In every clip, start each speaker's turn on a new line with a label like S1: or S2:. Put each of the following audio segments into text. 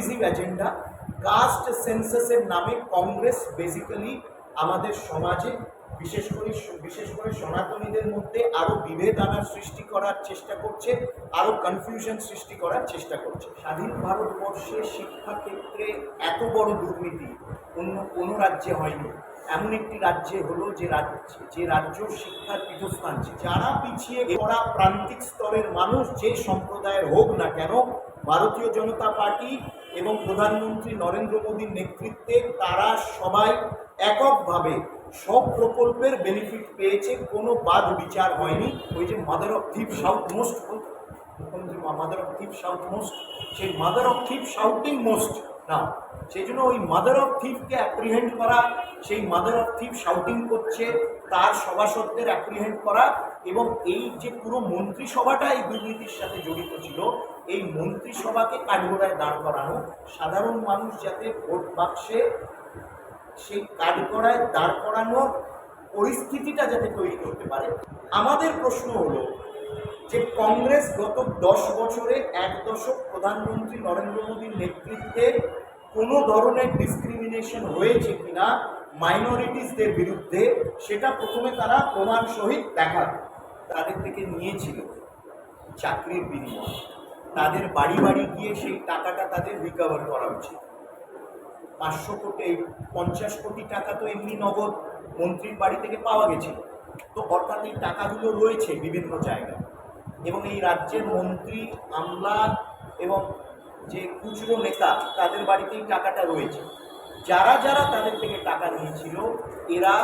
S1: ডিভিজিভ agenda caste সেন্সাসের নামে Congress basically আমাদের সমাজে, বিশেষ করে বিশেষ করে সনাতনীদের মধ্যে আরও বিভেদ আনার সৃষ্টি করার চেষ্টা করছে, আরও কনফিউশন সৃষ্টি করার চেষ্টা করছে। স্বাধীন ভারতবর্ষে শিক্ষাক্ষেত্রে এত বড় দুর্নীতি অন্য কোনো রাজ্যে হয়নি। এমন একটি রাজ্যে হলো যে রাজ্য যে রাজ্য শিক্ষার পীঠস্থান যারা পিছিয়ে পড়া প্রান্তিক স্তরের মানুষ, যে সম্প্রদায়ের হোক না কেন, ভারতীয় জনতা পার্টি এবং প্রধানমন্ত্রী নরেন্দ্র মোদীর নেতৃত্বে তারা সবাই এককভাবে সব প্রকল্পের বেনিফিট পেয়েছে, কোনো বাদ বিচার হয়নি। ওই যে mother of thief south most মুখ্যমন্ত্রী mother of thief south most সেই মাদার অফ থিপ সাউথিং মোস্ট না। সেই জন্য ওই মাদার অফ থিপকে অ্যাপ্রিহেন্ড করা, সেই মাদার অফ থিপ শাউটিং করছে, তার সভাসদদের অ্যাপ্রিহেন্ড করা এবং এই যে পুরো মন্ত্রিসভাটা এই দুর্নীতির সাথে জড়িত ছিল, এই মন্ত্রিসভাকে কাঠগোড়ায় দাঁড় করানো, সাধারণ মানুষ যাতে ভোট বাক্সে সেই কাঠগড়ায় দাঁড় করানোর পরিস্থিতিটা যাতে তৈরি করতে পারে। আমাদের প্রশ্ন হলো যে কংগ্রেস গত দশ বছরে এক দশক প্রধানমন্ত্রী নরেন্দ্র মোদীর নেতৃত্বে কোনো ধরনের ডিসক্রিমিনেশন হয়েছে কিনা মাইনরিটিসদের বিরুদ্ধে, সেটা প্রথমে তারা প্রমাণ সহিত দেখাবে। তাদের থেকে নিয়েছিল চাকরির বিনিময়ে। তাদের বাড়ি বাড়ি গিয়ে সেই টাকাটা তাদের রিকভার করা উচিত। পাঁচশো কোটি, পঞ্চাশ কোটি টাকা তো এমনি নগদ মন্ত্রীর বাড়ি থেকে পাওয়া গেছিল তো অর্থাৎ এই টাকাগুলো রয়েছে বিভিন্ন জায়গায়। এবং এই রাজ্যের মন্ত্রী, আমলা এবং যে খুচরো নেতা, তাদের বাড়িতেই টাকাটা রয়েছে। যারা যারা তাদের থেকে টাকা নিয়েছিল, এরা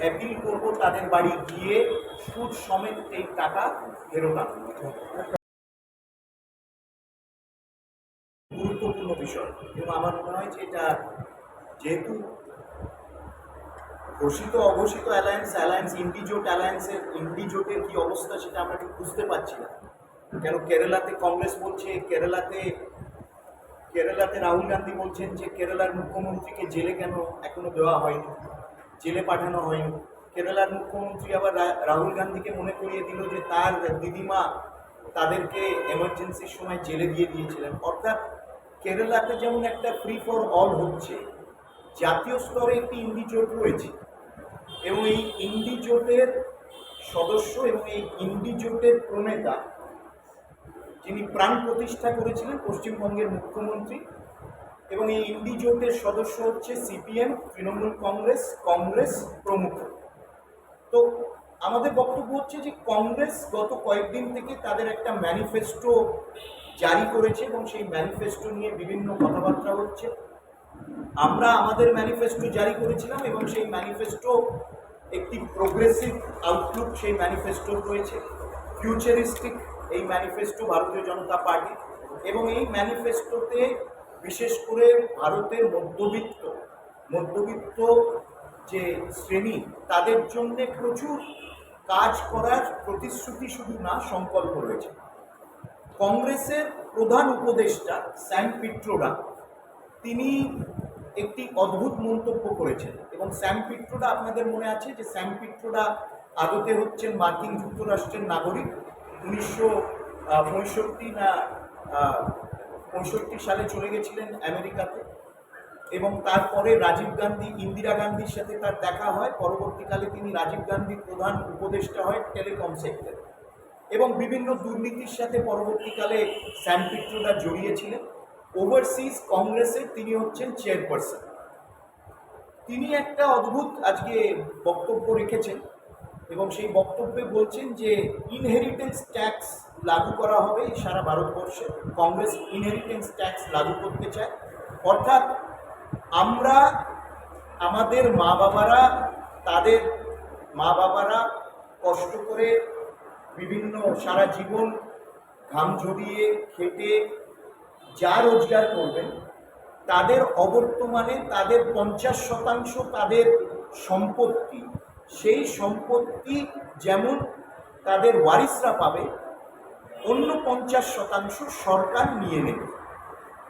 S1: অ্যাপিল করব তাদের বাড়ি গিয়ে সুদ সমেত এই টাকা ফেরত আনবে। গুরুত্বপূর্ণ বিষয়। এবং আমার মনে হয় যে এটা যেহেতু ঘোষিত, অঘোষিত অ্যালায়েন্স অ্যালায়েন্স ইন্ডিজোট অ্যালায়েন্সের ইন্ডিজোটের কি অবস্থা সেটা আমরা ঠিক বুঝতে পারছি না। কেন কেরালাতে কংগ্রেস বলছে, কেরালাতে কেরালাতে রাহুল গান্ধী বলছেন যে কেরালার মুখ্যমন্ত্রীকে জেলে কেন এখনও দেওয়া হয়নি? জেলে পাঠানো হয়নি। কেরালার মুখ্যমন্ত্রী আবার রাহুল গান্ধীকে মনে করিয়ে দিল যে তার দিদিমা তাদেরকে এমার্জেন্সির সময় জেলে দিয়ে দিয়েছিলেন। অর্থাৎ কেরালাতে যেমন একটা ফ্রি ফর অল হচ্ছে, জাতীয় স্তরে একটি ইন্ডিজোট রয়েছে এবং এই ইন্ডিজোটের সদস্য এবং এই ইন্ডিজোটের প্রণেতা যিনি প্রাণ প্রতিষ্ঠা করেছিলেন পশ্চিমবঙ্গের মুখ্যমন্ত্রী এবং এই ইন্ডিজোটের সদস্য হচ্ছে সিপিএম, তৃণমূল কংগ্রেস কংগ্রেস প্রমুখ। তো আমাদের বক্তব্য হচ্ছে যে কংগ্রেস গত কয়েকদিন থেকে তাদের একটা ম্যানিফেস্টো জারি করেছে এবং সেই ম্যানিফেস্টো নিয়ে বিভিন্ন কথাবার্তা হচ্ছে। আমরা আমাদের ম্যানিফেস্টো জারি করেছিলাম এবং সেই ম্যানিফেস্টো একটি প্রোগ্রেসিভ আউটলুক সেই ম্যানিফেস্টো রয়েছে। ফিউচারিস্টিক এই ম্যানিফেস্টো ভারতীয় জনতা পার্টি। এবং এই ম্যানিফেস্টোতে বিশেষ করে ভারতের মধ্যবিত্ত মধ্যবিত্ত যে শ্রেণি, তাদের জন্য প্রচুর কাজ করার প্রতিশ্রুতি শুধু না, সংকল্প রয়েছে। কংগ্রেসের প্রধান উপদেষ্টা স্যাম পিট্রোডা তিনি একটি অদ্ভুত মন্তব্য করেছেন। এবং স্যাম পিট্রোডা আপনাদের মনে আছে যে স্যাম পিট্রোডা আদতে হচ্ছেন মার্কিন যুক্তরাষ্ট্রের নাগরিক। উনিশশো পঁয়ষট্টি না পঁয়ষট্টি সালে চলে গেছিলেন আমেরিকাতে এবং তারপরে রাজীব গান্ধী, ইন্দিরা গান্ধীর সাথে তার দেখা হয়। পরবর্তীকালে তিনি রাজীব গান্ধীর প্রধান উপদেষ্টা হয় টেলিকম সেক্টরে। এবং বিভিন্ন দুর্নীতির সাথে পরবর্তীকালে স্যাম জড়িয়েছিলেন। ওভারসিজ কংগ্রেসের তিনি হচ্ছেন চেয়ারপারসন। তিনি একটা অদ্ভুত আজকে বক্তব্য রেখেছেন। এবং সেই বক্তব্যে বলছেন যে ইনহেরিটেন্স ট্যাক্স লাগু করা হবে সারা ভারতবর্ষে। কংগ্রেস ইনহেরিটেন্স ট্যাক্স লাগু করতে চায়। অর্থাৎ আমরা আমাদের মা বাবারা, তাদের মা বাবারা কষ্ট করে বিভিন্ন সারা জীবন ঘাম ঝরিয়ে খেটে যা রোজগার করবেন, তাদের অবর্তমানে তাদের পঞ্চাশ শতাংশ তাদের সম্পত্তি সেই সম্পত্তি যেমন তাদের ওয়ারিসরা পাবে, অন্য পঞ্চাশ শতাংশ সরকার নিয়ে নেবে।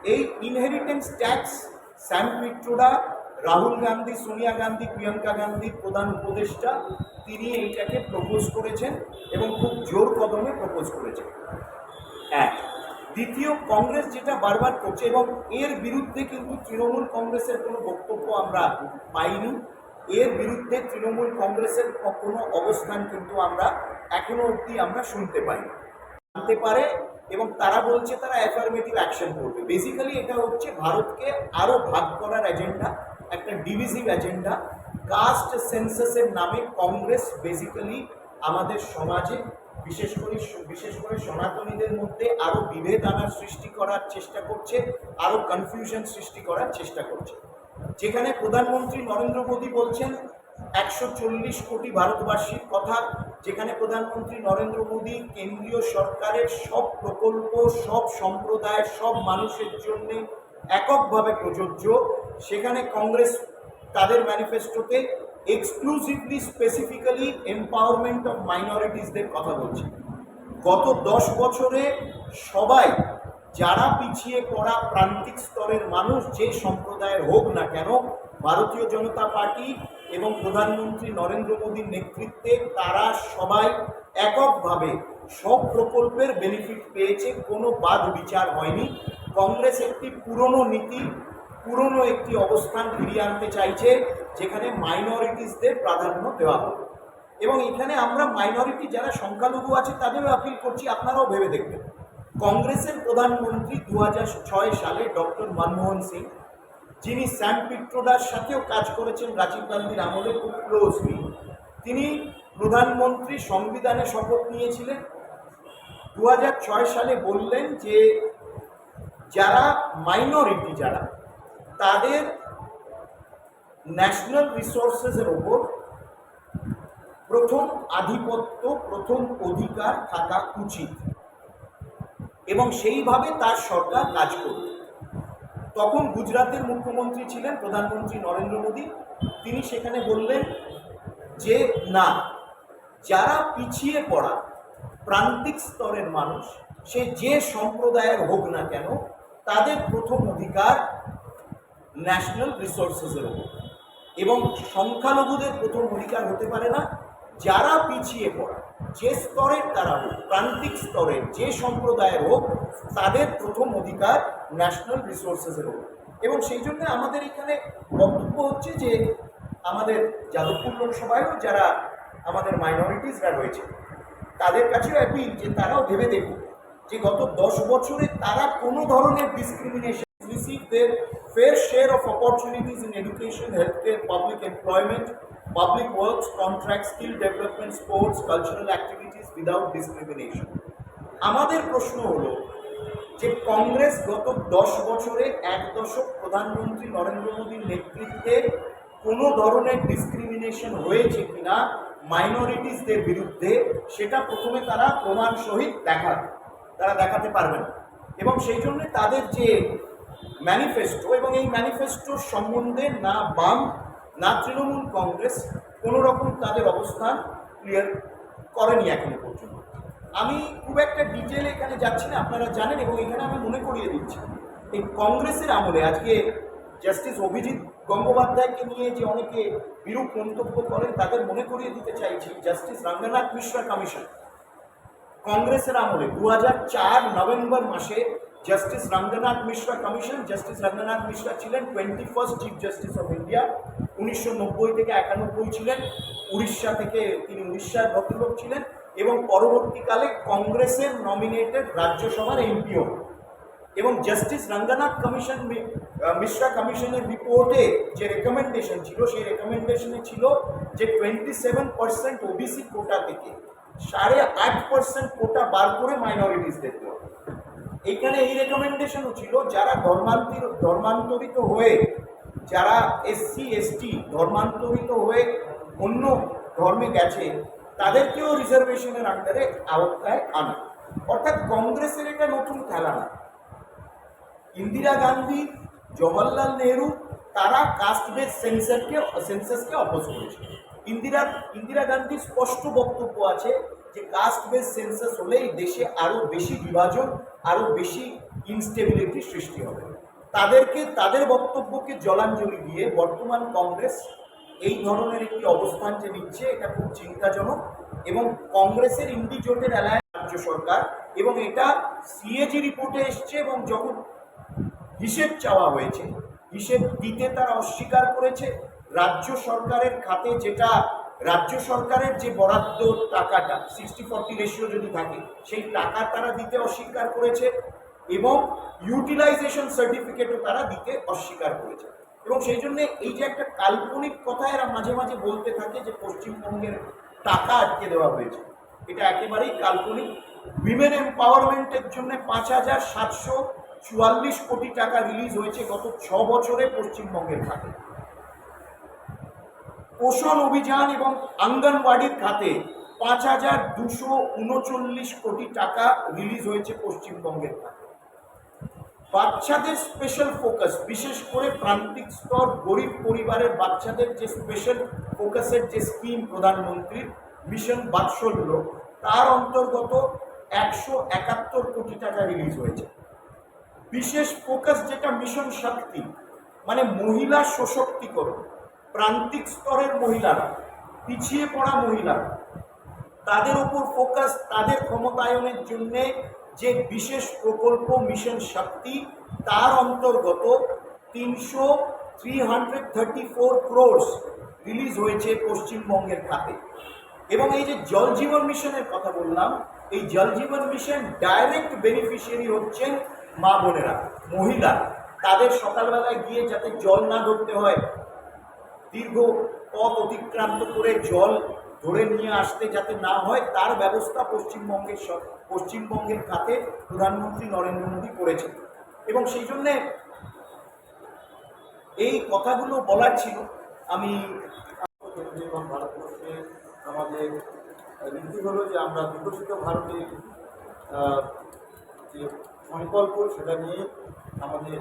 S1: এই inheritance tax Sam Pitroda, Rahul Gandhi, Sonia Gandhi, Priyanka গান্ধীর প্রধান উপদেষ্টা, তিনি এইটাকে প্রপোজ করেছেন এবং খুব জোর কদমে প্রপোজ করেছেন। এক। দ্বিতীয়, কংগ্রেস যেটা বারবার করছে এবং এর বিরুদ্ধে কিন্তু তৃণমূল কংগ্রেসের কোনো বক্তব্য আমরা পাইনি। এর বিরুদ্ধে তৃণমূল কংগ্রেসের কোনো অবস্থান কিন্তু আমরা এখনও অবধি আমরা শুনতে পাই আনতে পারে এবং তারা বলছে তারা অ্যাফার্মেটিভ অ্যাকশন করবে। বেসিক্যালি এটা হচ্ছে ভারতকে আরও ভাগ করার এজেন্ডা একটা ডিভিজিভ এজেন্ডা কাস্ট সেন্সাসের নামে কংগ্রেস বেসিক্যালি আমাদের সমাজে, বিশেষ করে বিশেষ করে সনাতনীদের মধ্যে আরও বিভেদ আনার সৃষ্টি করার চেষ্টা করছে আরও কনফিউশন সৃষ্টি করার চেষ্টা করছে। যেখানে প্রধানমন্ত্রী নরেন্দ্র মোদী বলছেন, একশো চল্লিশ কোটি ভারতবাসীর কথা, যেখানে প্রধানমন্ত্রী নরেন্দ্র মোদী কেন্দ্রীয় সরকারের সব প্রকল্প, সব সম্প্রদায়, সব মানুষের জন্য এককভাবে প্রযোজ্য। সেখানে কংগ্রেস তাদের ম্যানিফেস্টোতে এক্সক্লুসিভলি স্পেসিফিক্যালি এম্পাওয়ারমেন্ট অফ মাইনরিটিসদের কথা বলছে। গত দশ বছরে সবাই যারা পিছিয়ে পড়া প্রান্তিক স্তরের মানুষ যে সম্প্রদায়ের হোক না কেন, ভারতীয় জনতা পার্টি এবং প্রধানমন্ত্রী নরেন্দ্র মোদীর নেতৃত্বে তারা সবাই এককভাবে সব প্রকল্পের বেনিফিট পেয়েছে, কোনো বাদ বিচার হয়নি। কংগ্রেস একটি পুরনো নীতি, পুরনো একটি অবস্থান ফিরিয়ে আনতে চাইছে, যেখানে মাইনরিটিসদের প্রাধান্য দেওয়া হবে এবং এখানে আমরা মাইনরিটি যারা সংখ্যালঘু আছে, তাদেরও আপিল করছি, আপনারাও ভেবে দেখবেন। কংগ্রেসের প্রধানমন্ত্রী দু ছয় সালে ডক্টর মনমোহন সিং, যিনি স্যাম পিট্রোডার সাথেও কাজ করেছেন রাজীব গান্ধীর আমলে খুব ক্লোজলি তিনি প্রধানমন্ত্রী সংবিধানে শপথ নিয়েছিলেন। দু সালে বললেন যে, যারা মাইনরিটি যারা, তাদের ন্যাশনাল রিসোর্সেসের ওপর প্রথম আধিপত্য, প্রথম অধিকার থাকা উচিত। এবং সেইভাবে তার সরকার কাজ করবে তখন গুজরাতের মুখ্যমন্ত্রী ছিলেন প্রধানমন্ত্রী নরেন্দ্র মোদী। তিনি সেখানে বললেন যে, না, যারা পিছিয়ে পড়া প্রান্তিক স্তরের মানুষ, সে যে সম্প্রদায়ের হোক না কেন, তাদের প্রথম অধিকার ন্যাশনাল রিসোর্সেসের ওপর। এবং সংখ্যালঘুদের প্রথম অধিকার হতে পারে না, যারা পিছিয়ে পড়া যে স্তরের তারা হোক প্রান্তিক স্তরের যে সম্প্রদায়ের হোক তাদের প্রথম অধিকার ন্যাশনাল রিসোর্সেসের ওপর এবং সেই জন্য আমাদের এখানে বক্তব্য হচ্ছে যে আমাদের যাদবপুর লোকসভায়ও যারা আমাদের মাইনরিটিসরা রয়েছে তাদের কাছেও অ্যাপিল যে তারাও ভেবে দেখুন যে গত দশ বছরে তারা কোনো ধরনের discrimination receive their fair share of opportunities in education, healthcare, public employment, public works, contracts, skill development, sports, cultural activities without discrimination. আমাদের প্রশ্ন হলো যে কংগ্রেস গত দশ বছরে এক দশক প্রধানমন্ত্রী নরেন্দ্র মোদীর নেতৃত্বে কোনো ধরনের ডিসক্রিমিনেশন হয়েছে কিনা মাইনরিটিসদের বিরুদ্ধে সেটা প্রথমে তারা প্রমাণ সহিত দেখাবে তারা দেখাতে পারবে না এবং সেই জন্য তাদের যে ম্যানিফেস্টো এবং এই ম্যানিফেস্টোর সম্বন্ধে না বাম না তৃণমূল কংগ্রেস কোনো রকম তাদের অবস্থান ক্লিয়ার করেনি এখনও পর্যন্ত। আমি খুব একটা ডিটেল এখানে যাচ্ছি না, আপনারা জানেন এবং এখানে আমি মনে করিয়ে দিচ্ছি। এই কংগ্রেসের আমলে আজকে জাস্টিস অভিজিৎ গঙ্গোপাধ্যায়কে নিয়ে যে অনেকে বিরূপ মন্তব্য করেন, তাদের মনে করিয়ে দিতে চাইছি জাস্টিস রঙ্গনাথ মিশ্রা কমিশন কংগ্রেসের আমলে দু চার নভেম্বর মাসে justice Ranganath Mishra commission justice Ranganath Mishra ছিলেন twenty first chief justice of India উনিশশো নব্বই থেকে একানব্বই ছিলেন, উড়িষ্যা থেকে তিনি উড়িষ্যার ভদ্রলোক ছিলেন এবং পরবর্তীকালে কংগ্রেসের নমিনেটেড রাজ্যসভার এমপিও এবং জাস্টিস রঙ্গনাথ কমিশন মিশ্রা কমিশনের রিপোর্টে যে রেকমেন্ডেশন ছিল, সেই রেকমেন্ডেশনে ছিল যে twenty seven percent OBC quota থেকে সাড়ে আট পার্সেন্ট কোটা বার করে মাইনরিটিসদের দেওয়া। এইখানে এই রেকমেন্ডেশনও ছিল, যারা ধর্মান্তরিত ধর্মান্তরিত হয়ে যারা এসসি এসটি ধর্মান্তরিত হয়ে অন্য ধর্মে গেছে, তাদেরকেও রিজার্ভেশনের আন্ডারে আওতায় আনা। অর্থাৎ কংগ্রেসের এটা নতুন খেলা না। ইন্দিরা গান্ধী, জওয়াহরলাল নেহরু, তারা কাস্ট বেস সেন্সারকে সেন্সাসকে অপোজ করেছে। ইন্দিরা ইন্দিরা গান্ধীর স্পষ্ট বক্তব্য আছে যে কাস্ট বেস সেন্সাস হলেই দেশে আরও বেশি বিভাজন আরও বেশি ইনস্টেবিলিটির সৃষ্টি হবে। তাদেরকে, তাদের বক্তব্যকে জলাঞ্জলি দিয়ে বর্তমান কংগ্রেস এই ধরনের একটি অবস্থান যে নিচ্ছে, এটা খুব চিন্তাজনক এবং কংগ্রেসের ইন্ডি জোটের অ্যালায়েন্স রাজ্য সরকার এবং এটা সিএজি রিপোর্টে এসছে এবং যখন হিসেব চাওয়া হয়েছে, হিসেব দিতে তারা অস্বীকার করেছে, রাজ্য সরকারের খাতে যেটা, রাজ্য সরকারের যে বরাদ্দ টাকাটা সিক্সটি ফর্টি রেশিও যদি থাকে, সেই টাকা তারা দিতে অস্বীকার করেছে। এবং ইউটিলাইজেশন সার্টিফিকেটও তারা দিতে অস্বীকার করেছে। এবং সেই জন্য এই যে একটা কাল্পনিক কথা এরা মাঝে মাঝে বলতে থাকে যে পশ্চিমবঙ্গের টাকা আটকে দেওয়া হয়েছে। এটা একেবারেই কাল্পনিক। উইমেন এম্পাওয়ারমেন্টের জন্য পাঁচ হাজার সাতশো চুয়াল্লিশ কোটি টাকা রিলিজ হয়েছে গত ছ বছরে পশ্চিমবঙ্গের খাতে। পোষণ অভিযান এবং আঙ্গনওয়াড়ির খাতে পাঁচ হাজার দুশো উনচল্লিশ কোটি টাকা রিলিজ হয়েছে পশ্চিমবঙ্গের খাতে। বাচ্চাদের স্পেশাল ফোকাস বিশেষ করে প্রান্তিক স্তর গরিব পরিবারের বাচ্চাদের যে স্পেশাল ফোকাসের যে স্কিম প্রধানমন্ত্রীর মিশন বাৎসল্য, তার অন্তর্গত একশো একাত্তর কোটি টাকা রিলিজ হয়েছে। বিশেষ ফোকাস যেটা মিশন শক্তি মানে মহিলা সশক্তিকরণ, প্রান্তিক স্তরের মহিলারা, পিছিয়ে পড়া মহিলারা, তাদের উপর ফোকাস তাদের ক্ষমতায়নের জন্যে যে বিশেষ প্রকল্প মিশন শক্তি, তার অন্তর্গত তিনশো three hundred thirty four crores release হয়েছে পশ্চিমবঙ্গের খাতে। এবং এই যে জল জীবন মিশনের কথা বললাম, এই জল জীবন মিশন ডাইরেক্ট বেনিফিশিয়ারি হচ্ছেন মা বোনেরা, মহিলা। তাদের সকালবেলায় গিয়ে যাতে জল না ধরতে হয়, দীর্ঘ পথ অতিক্রান্ত করে জল ধরে নিয়ে আসতে যাতে না হয়, তার ব্যবস্থা পশ্চিমবঙ্গের পশ্চিমবঙ্গের খাতে প্রধানমন্ত্রী নরেন্দ্র মোদী করেছেন। এবং সেই জন্যে এই কথাগুলো বলার ছিল। আমি
S2: ভারতবর্ষে আমাদের নীতি হলো যে আমরা বিকশিত ভারতের যে সংকল্প, সেটা নিয়ে আমাদের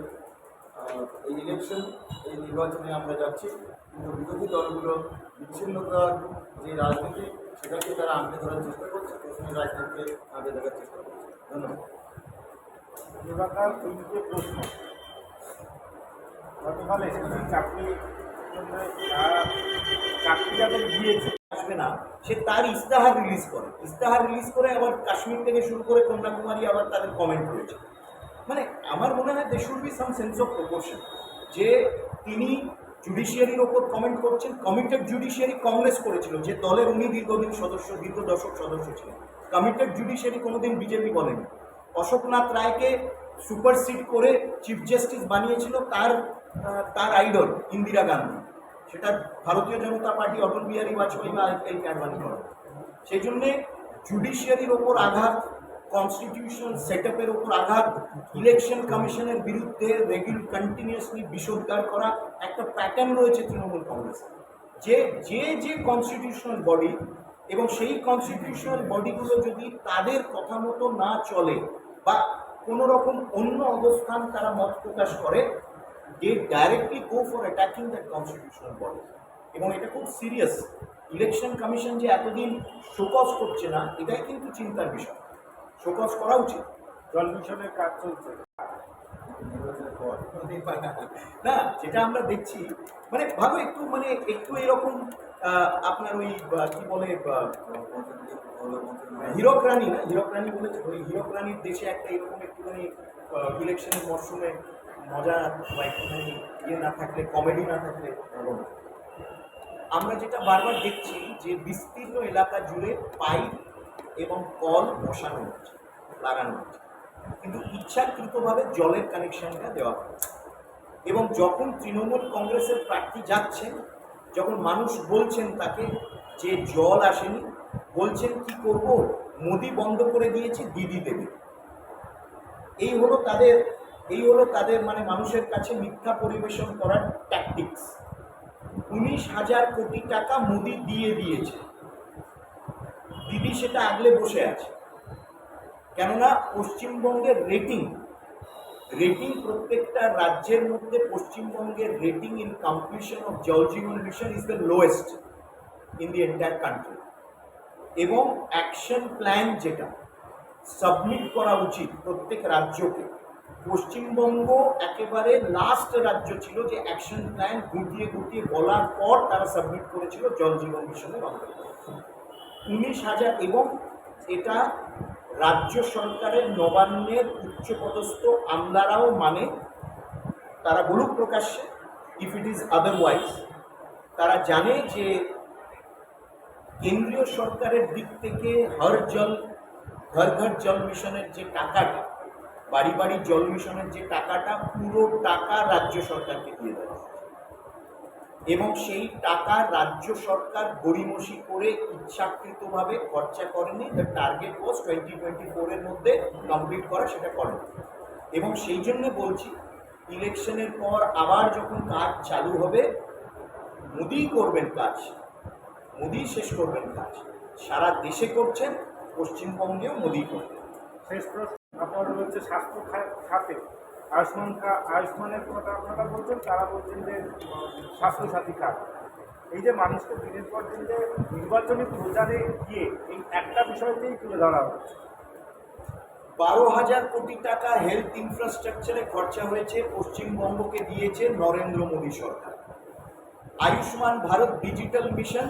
S2: এই ইলেকশন এই নির্বাচনে আমরা যাচ্ছি। কিন্তু বিরোধী দলগুলো বিচ্ছিন্ন বিচ্ছিন্নতার যে রাজনীতি সেটাকে তারা আঁকড়ে ধরার চেষ্টা করছে। প্রশ্নের রাজনীতিকে আঁকড়ে ধরার চেষ্টা করছে। ধন্যবাদ।
S3: এলাকার তিনটে প্রশ্ন। গতকাল এসএসসি চাকরি চাকরি যাদের দিয়েছে
S1: আসবে না সে তার ইস্তাহার রিলিজ করে। ইস্তাহার রিলিজ করে আবার কাশ্মীর থেকে শুরু করে কন্যাকুমারী আবার তাদের কমেন্ট করেছে। মানে আমার মনে হয় they should be some sense of proportion যে তিনি জুডিশিয়ারির ওপর কমেন্ট করছেন কমিটেড জুডিশিয়ারি কংগ্রেস করেছিল, যে দলের উনি দীর্ঘদিন সদস্য, দীর্ঘ দশক সদস্য ছিলেন। কমিটেড জুডিশিয়ারি কোনোদিন বিজেপি বলেনি। অশোকনাথ রায়কে সুপারসিড করে চিফ জাস্টিস বানিয়েছিল তার তার আইডল ইন্দিরা গান্ধী। সেটা ভারতীয় জনতা পার্টি, অটল বিহারী বাজপেয়ী বা এল ক্যাডবানি করে সেই জন্যে জুডিশিয়ারির ওপর আঘাত কনস্টিটিউশন সেট আপের ওপর আঘাত ইলেকশন কমিশনের বিরুদ্ধে রেগুল কন্টিনিউয়াসলি বিষোদ্গার করা একটা প্যাটার্ন রয়েছে তৃণমূল কংগ্রেস যে যে যে কনস্টিটিউশনাল বডি এবং সেই কনস্টিটিউশনাল বডিগুলো যদি তাদের কথা মতো না চলে বা কোনো রকম অন্য অবস্থান তারা মত প্রকাশ করে they directly go for attacking that constitutional body এবং এটা খুব সিরিয়াস ইলেকশন কমিশন যে এতদিন শোকজ করছে না, এটাই কিন্তু চিন্তার বিষয়। শোকজ করা উচিত।
S3: জল মিশনের কাজ চলছে।
S1: না, যেটা আমরা দেখছি মানে ভালো একটু মানে একটু এরকম আপনার ওই কি বলে হীরক রানী না হীরক রানী বলেছে ওই হীরক রানীর দেশে একটা এরকম একটুখানি ইলেকশনের মরশুমে মজা বা একটুখানি ইয়ে না থাকলে কমেডি না থাকলে আমরা যেটা বারবার দেখছি যে বিস্তীর্ণ এলাকা জুড়ে পাইপ এবং কল বসানো হচ্ছে, লাগানো হচ্ছে। কিন্তু ইচ্ছাকৃতভাবে জলের কানেকশনটা দেওয়া হচ্ছে। এবং যখন তৃণমূল কংগ্রেসের প্রার্থী যাচ্ছেন, যখন মানুষ বলছেন তাকে যে জল আসেনি, বলছেন কি করব, মোদি বন্ধ করে দিয়েছে, দিদি দেবে। এই হলো তাদের, এই হলো তাদের মানে মানুষের কাছে মিথ্যা পরিবেশন করার ট্যাকটিক্স উনিশ হাজার কোটি টাকা মোদি দিয়ে দিয়েছে। দিদি সেটা আগলে বসে আছে। কেননা পশ্চিমবঙ্গের রেটিং রেটিং প্রত্যেকটা রাজ্যের মধ্যে পশ্চিমবঙ্গের rating in competition of Jal Jeevan mission is the lowest in the entire country এবং অ্যাকশন প্ল্যান যেটা সাবমিট করা উচিত প্রত্যেক রাজ্যকে। পশ্চিমবঙ্গ একেবারে লাস্ট রাজ্য ছিল যে অ্যাকশন প্ল্যান গুটিয়ে গুটিয়ে বলার পর তারা সাবমিট করেছিল জল জীবন মিশনের অন্তর্গত। উনিশ হাজার এবং এটা রাজ্য সরকারের নবান্নের উচ্চপদস্থ আমলারাও মানে তারা বলুক প্রকাশ্যে ইফ ইট ইজ আদারওয়াইজ তারা জানে যে কেন্দ্রীয় সরকারের দিক থেকে হর জল, ঘর ঘর জল মিশনের যে টাকাটা, বাড়ি বাড়ি জল মিশনের যে টাকাটা পুরো টাকা রাজ্য সরকারকে দিয়ে দেওয়া এবং সেই টাকা রাজ্য সরকার গড়িমসি করে ইচ্ছাকৃতভাবে খরচা করেনি। The target was twenty twenty ফোরের মধ্যে কমপ্লিট করা, সেটা করেনি। এবং সেই জন্য বলছি ইলেকশনের পর আবার যখন কাজ চালু হবে মোদিই করবেন কাজ। মোদি শেষ করবেন কাজ। সারা দেশে করছেন, পশ্চিমবঙ্গেও মোদি করবেন।
S3: শেষ প্রশ্ন, আপনার হচ্ছে স্বাস্থ্য খাতে আয়ুষ্মান আয়ুষ্মানের কথা আপনারা বলছেন, তারা বলছেন যে স্বাস্থ্যসাথী কার্ড। এই যে মানুষকে দিনের পর দিন যে নির্বাচনী প্রচারে গিয়ে এই একটা বিষয়তেই তুলে ধরা হচ্ছে।
S1: বারো হাজার কোটি টাকা হেলথ ইনফ্রাস্ট্রাকচারে খরচা হয়েছে, পশ্চিমবঙ্গকে দিয়েছে নরেন্দ্র মোদী সরকার। Ayushman Bharat digital mission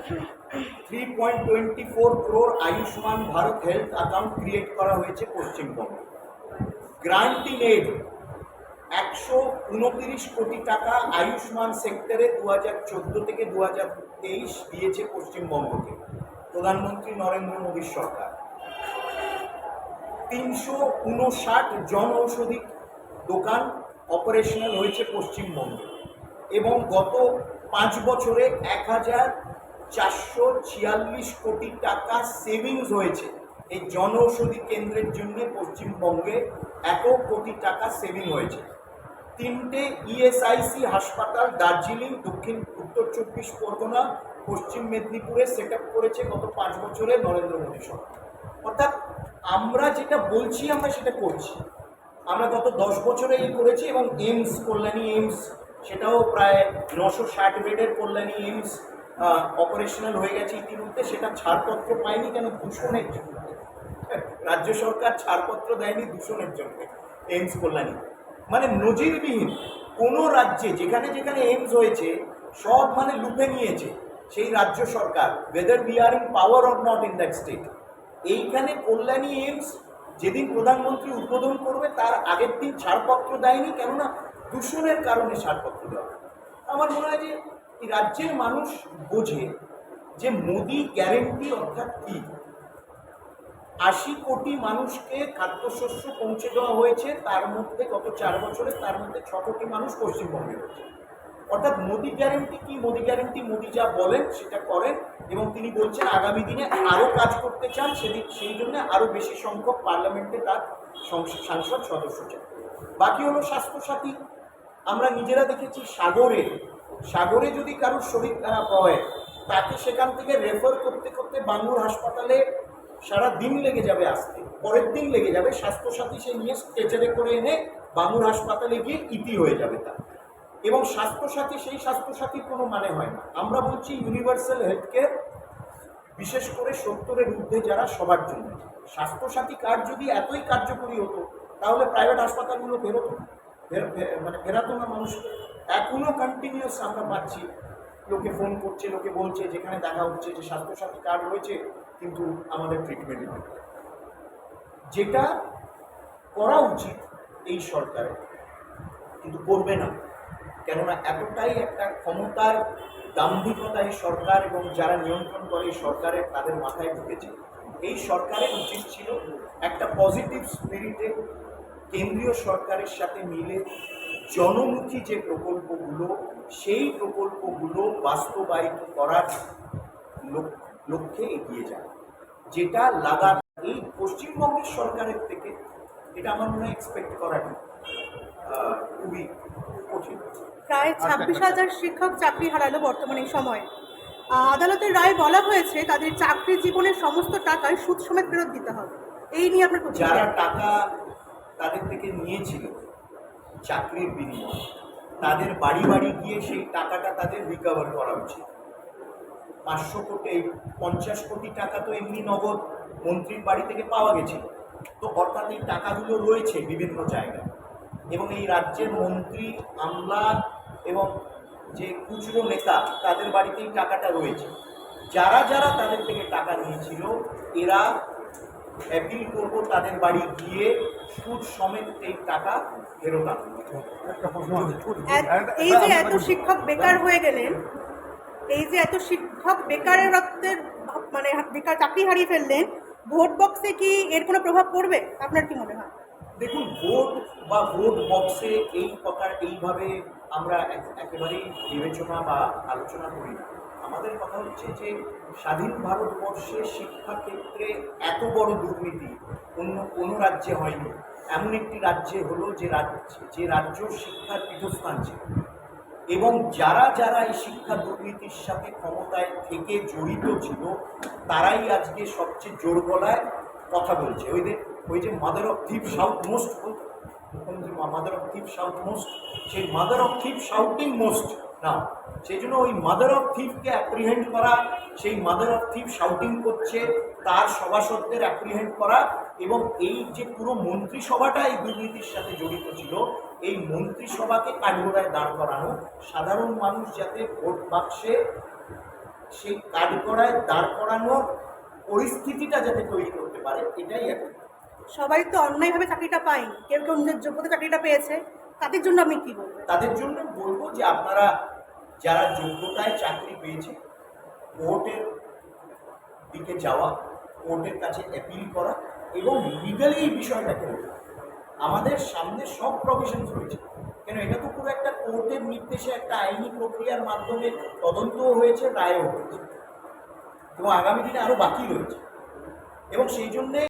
S1: three point twenty four crore Ayushman Bharat health account create করা হয়েছে পশ্চিমবঙ্গে। গ্রান্টিং এড একশো উনতিরিশ কোটি টাকা আয়ুষ্মান সেক্টরে দু হাজার চোদ্দ থেকে দু হাজার তেইশ দিয়েছে পশ্চিমবঙ্গকে। প্রধানমন্ত্রী নরেন্দ্র মোদীর সরকার। তিনশো উনষাট জন ঔষধি দোকান অপারেশনাল হয়েছে পশ্চিমবঙ্গে এবং গত পাঁচ বছরে এক হাজার চারশো ছিয়াল্লিশ কোটি টাকা সেভিংস হয়েছে। এই জন ঔষধি কেন্দ্রের জন্য পশ্চিমবঙ্গে এত কোটি টাকা সেভিং হয়েছে। তিনটে ইএসআইসি হাসপাতাল দার্জিলিং, দক্ষিণ, উত্তর চব্বিশ পরগনা, পশ্চিম মেদিনীপুরে সেট করেছে গত পাঁচ বছরে নরেন্দ্র মোদী সরকার। অর্থাৎ আমরা যেটা বলছি, আমরা সেটা করছি। আমরা গত দশ বছরে এই করেছি এবং এইমস কল্যাণী এইমস, সেটাও প্রায় নশো ষাট বেডের কল্যাণী এইমস অপারেশনাল হয়ে গেছে ইতিমধ্যে। সেটা ছাড়পত্র পায়নি কেন? দূষণের জন্য। রাজ্য সরকার ছাড়পত্র দেয়নি, দূষণের জন্য এইমস কল্যাণী মানে নজিরবিহীন। কোনো রাজ্যে যেখানে যেখানে এইমস হয়েছে, সব মানে লুপে নিয়েছে, সেই রাজ্য সরকার whether we are in power or not in that state এইখানে কল্যাণী এইমস যেদিন প্রধানমন্ত্রী উদ্বোধন করবে, তার আগের দিন ছাড়পত্র দেয়নি, কেননা দূষণের কারণে ছাড়পত্র দেওয়া আমার মনে হয় যে রাজ্যের মানুষ বোঝে যে মোদি গ্যারেন্টি অর্থাৎ কী? আশি কোটি মানুষকে খাদ্যশস্য পৌঁছে দেওয়া হয়েছে, তার মধ্যে গত চার বছরে তার মধ্যে ছ কোটি মানুষ পশ্চিমবঙ্গে রয়েছে। অর্থাৎ মোদি গ্যারেন্টি কি? মোদি গ্যারেন্টি মোদি যা বলেন সেটা করেন এবং তিনি বলছেন আগামী দিনে আরও কাজ করতে চান সেদিক সেই জন্য আরও বেশি সংখ্যক পার্লামেন্টে তার সাংসদ সদস্য চান। বাকি হলো স্বাস্থ্যসাথী। আমরা নিজেরা দেখেছি সাগরে সাগরে যদি কারোর শরীর খারাপ হয়, তাকে সেখান থেকে রেফার করতে করতে বাঙ্গুর হাসপাতালে সারা দিন লেগে যাবে আসতে পরের দিন লেগে যাবে। স্বাস্থ্যসাথী সে নিয়ে স্ট্রেচারে করে এনে বাঙ্গুর হাসপাতালে গিয়ে ইতি হয়ে যাবে তার। এবং স্বাস্থ্যসাথী সেই স্বাস্থ্যসাথীর কোনো মানে হয় না। আমরা বলছি ইউনিভার্সাল হেলথ কেয়ার বিশেষ করে সত্তরের ঊর্ধ্বে যারা সবার জন্য। স্বাস্থ্যসাথী কার্ড যদি এতই কার্যকরী হতো, তাহলে প্রাইভেট হাসপাতালগুলো বেরোতো মানে ফেরাতো না মানুষকে। এখনও কন্টিনিউয়াস আমরা পাচ্ছি লোকে ফোন করছে, লোকে বলছে, যেখানে দেখা হচ্ছে যে স্বাস্থ্যসাথী কার্ড রয়েছে, কিন্তু আমাদের ট্রিটমেন্ট যেটা করা উচিত এই সরকারের কিন্তু করবে না। কেননা এতটাই একটা ক্ষমতার দাম্ভিকতা এই সরকার এবং যারা নিয়ন্ত্রণ করে এই সরকারের তাদের মাথায় ঢুকেছে। এই সরকারের উচিত ছিল একটা পজিটিভ স্পিরিটে কেন্দ্রীয় সরকারের সাথে মিলে জনমুখী যে প্রকল্পগুলো সেই প্রকল্পগুলো বাস্তবায়িত করার লক- লক্ষ্যে এগিয়ে যায় যেটা লাগা এই পশ্চিমবঙ্গের সরকারের থেকে এটা আমার মনে হয় এক্সপেক্ট করাটা খুবই কঠিন।
S4: প্রায় ছাব্বিশ হাজার শিক্ষক চাকরি হারালো বর্তমানে এই সময়ে। আদালতের রায় বলা হয়েছে তাদের চাকরি জীবনের সমস্ত টাকায় সুদ সমেত ফেরত দিতে হবে। এই নিয়ে আপনার
S1: যারা টাকা তাদের থেকে নিয়েছিল চাকরির বিনিময়ে। তাদের বাড়ি বাড়ি গিয়ে সেই টাকাটা তাদের রিকভার করা উচিত। পাঁচশো কোটি, পঞ্চাশ কোটি টাকা তো এমনি নগদ মন্ত্রীর বাড়ি থেকে পাওয়া গেছে। তো অর্থাৎ এই টাকাগুলো রয়েছে বিভিন্ন জায়গায়। এবং এই রাজ্যের মন্ত্রী, আমলা এবং যে খুচরো নেতা, তাদের বাড়িতেই টাকাটা রয়েছে। যারা যারা তাদের থেকে টাকা নিয়েছিল, এরা অ্যাপিল করব তাদের বাড়ি গিয়ে সুদ সমেত এই টাকা ফেরত আনবে।
S4: এই যে এত শিক্ষক বেকার হয়ে গেলেন, এই যে এত শিক্ষক বেকারত্বের মানে বেকার চাকরি হারিয়ে ফেললেন, ভোট বক্সে কি এর কোনো প্রভাব পড়বে? আপনার কি মনে হয়?
S1: দেখুন, ভোট বা ভোট বক্সে এই কথা এইভাবে আমরা একেবারেই বিবেচনা বা আলোচনা করি না। আমাদের কথা হচ্ছে যে, স্বাধীন ভারতবর্ষে শিক্ষাক্ষেত্রে এত বড় দুর্নীতি অন্য কোনো রাজ্যে হয়নি। এমন একটি রাজ্যে হলো যে রাজ্য যে রাজ্য শিক্ষার পীঠস্থান ছিল। এবং যারা যারা এই শিক্ষা দুর্নীতির সাথে ক্ষমতায় থেকে জড়িত ছিল, তারাই আজকে সবচেয়ে জোর গলায় কথা বলছে। ওই যে ওই যে mother of thief south most mother of thief south most সেই মাদার অফ থিপ সাউটিং মোস্ট না, সেই জন্য ওই মাদার অফ থিপকে অ্যাপ্রিহেন্ড করা, সেই মাদার অফ থিপ শাউটিং করছে, তার সভাসদদের অ্যাপ্রিহেন্ড করা, এবং এই যে পুরো মন্ত্রিসভাটা এই দুর্নীতির সাথে জড়িত ছিল, এই মন্ত্রিসভাকে কাঠগোড়ায় দাঁড় করানো, সাধারণ মানুষ যাতে ভোট বাক্সে সেই কাঠগড়ায় দাঁড় করানোর পরিস্থিতিটা যাতে তৈরি করতে পারে, এটাই একটা
S4: সবাই তো অন্যায়ভাবে চাকরিটা পায়নি। কেউ কেউ নিজের যোগ্যতা চাকরিটা পেয়েছে। তাদের জন্য আমি কি বলব?
S1: তাদের জন্য বলব যে আপনারা যারা যোগ্যতায় চাকরি পেয়েছে, কোর্টের দিকে যাওয়া, কোর্টের কাছে অ্যাপিল করা এবং লিগালি এই বিষয়টাকে। আমাদের সামনে সব প্রভিশনস রয়েছে। কেন এটা তো পুরো একটা কোর্টের নির্দেশে একটা আইনি প্রক্রিয়ার মাধ্যমে তদন্তও হয়েছে, রায়ও হয়েছে। এবং আগামী দিনে আরও বাকি রয়েছে। এবং সেই জন্যে